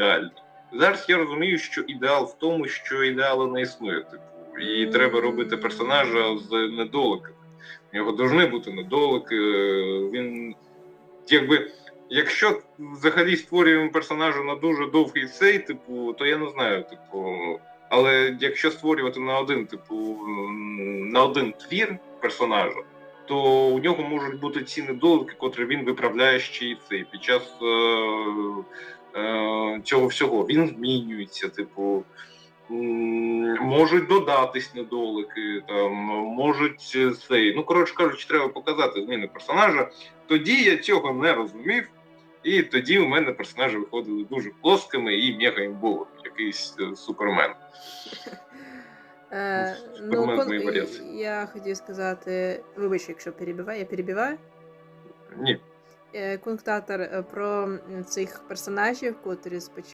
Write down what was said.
ідеальний. Зараз я розумію, що ідеал в тому, що ідеалу не існує. Типу, і треба робити персонажа з недоликами. У нього повинні бути недолики. Він якби. Якщо взагалі створюємо персонажа на дуже довгий цей, типу, то я не знаю, типу. Але якщо створювати на один, типу, на один твір персонажа, то у нього можуть бути ці недоліки, котрі він виправляє ще й цей під час е, е, цього всього. Він змінюється, типу. Можуть додатись недолики, там можуть е, цей. Ну, коротше кажучи, треба показати зміни персонажа. Тоді я цього не розумів, і тоді у мене персонажі виходили дуже плоскими і мега імбовими, якийсь е, супермен. Е, ну, моєї варіації. Я хотів сказати, вибач, якщо перебиваю, я перебиваю. Ні, Е, Кунктатор е, про цих персонажів, котрі спочатку.